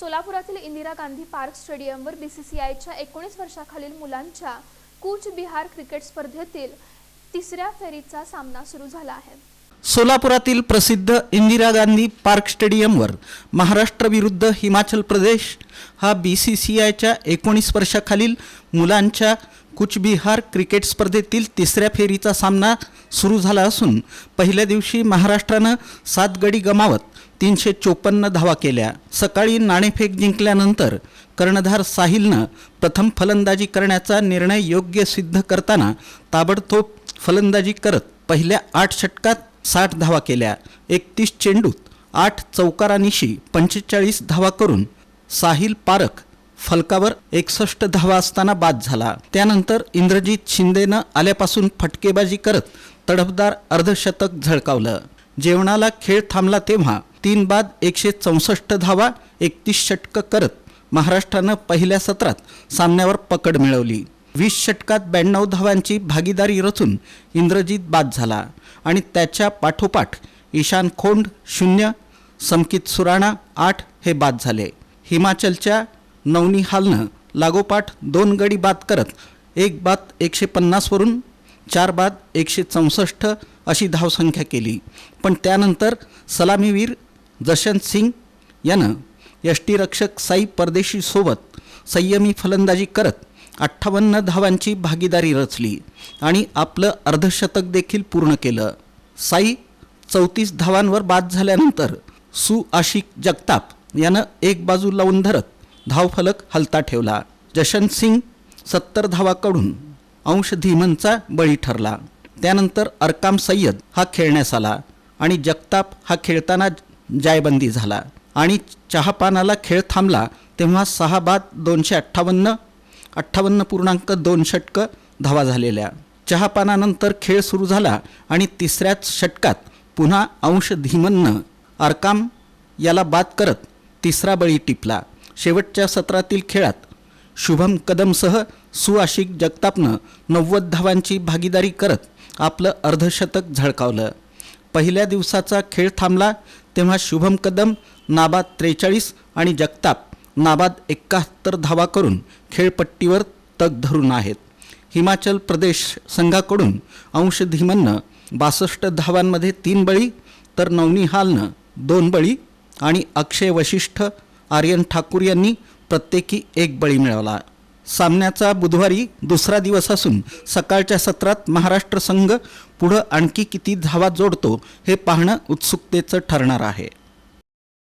सोलापुरातील Indira Gandhi park स्टेडियमवर बीसीसीआयच्या एकोणीस वर्षाखालील मुलांच्या कूच बिहार क्रिकेट स्पर्धेतील तिसऱ्या फेरीचा सामना सुरू झाला आहे. सोलापुरातील प्रसिद्ध इंदिरा गांधी पार्क स्टेडियमवर महाराष्ट्र विरुद्ध हिमाचल प्रदेश हा बी सी सी आयच्या एकोणीस वर्षाखालील मुलांच्या कुचबिहार क्रिकेट स्पर्धेतील तिसऱ्या फेरीचा सामना सुरू झाला असून पहिल्या दिवशी महाराष्ट्रानं सात गडी गमावत तीनशे चोपन्न धावा केल्या. सकाळी नाणेफेक जिंकल्यानंतर कर्णधार साहिलनं प्रथम फलंदाजी करण्याचा निर्णय योग्य सिद्ध करताना ताबडतोब फलंदाजी करत पहिल्या आठ षटकात साठ धावा केल्या. एकतीस चेंडूत आठ चौकारानिशी पंचेचाळीस धावा करून साहिल पारख फलकावर एकसष्ट धावा असताना बाद झाला. त्यानंतर इंद्रजित शिंदेनं आल्यापासून फटकेबाजी करत तडफदार अर्धशतक झळकावलं. जेवणाला खेळ थांबला तेव्हा तीन बाद एकशे चौसष्ट धावा एकतीस षटकं करत महाराष्ट्रानं पहिल्या सत्रात सामन्यावर पकड मिळवली. वीस षटकात ब्याण्णव धावांची भागीदारी रचून इंद्रजीत बाद झाला आणि त्याच्या पाठोपाठ ईशान खोंड शून्य समकित सुराणा आठ हे बाद झाले. हिमाचलच्या नवनिहालनं लागोपाठ दोन गडी बाद करत एक बाद एकशे पन्नासवरून चार बाद एकशे चौसष्ट अशी धावसंख्या केली. पण त्यानंतर सलामीवीर जशंत सिंग यानं यष्टीरक्षक साई परदेशीसोबत संयमी फलंदाजी करत अठ्ठावन्न धावांची भागीदारी रचली आणि आपलं अर्धशतक देखील पूर्ण केलं. साई चौतीस धावांवर बाद झाल्यानंतर सु आशिक जगताप यानं एक बाजू लावून धरत धावफलक हलता ठेवला. जशंत सिंग सत्तर धावाकडून अंश धीमनचा बळी ठरला. त्यानंतर अरकाम सय्यद हा खेळण्यास आला आणि जगताप हा खेळताना जायबंदी झाला. आणि चहापानाला खेळ थांबला तेव्हा सहा बाद दोनशे अठ्ठावन्न अठ्ठावन्न पूर्णांक दोन षटकं धावा झालेल्या. चहापानानंतर खेळ सुरू झाला आणि तिसऱ्याच षटकात पुन्हा अंश धीमननं अरकाम याला बाद करत तिसरा बळी टिपला. शेवटच्या सत्रातील खेळात शुभम कदमसह सुआशिक जगतापनं नव्वद धावांची भागीदारी करत आपलं अर्धशतक झळकावलं. पहिल्या दिवसाचा खेळ थांबला तेव्हा शुभम कदम नाबाद त्रेचाळीस आणि जगताप नाबाद एकाहत्तर धावा करून खेळपट्टीवर तग धरून आहेत. हिमाचल प्रदेश संघाकडून अंश धीमननं बासष्ट धावांमध्ये तीन बळी तर नवनिहालनं दोन बळी आणि अक्षय वशिष्ठ आर्यन ठाकूर यांनी प्रत्येकी एक बळी मिळवला. सामन्याचा बुधवारी दुसरा दिवस असून सकाळच्या सत्रात महाराष्ट्र संघ पुढं आणखी किती धावा जोडतो हे पाहणं उत्सुकतेचं ठरणार आहे.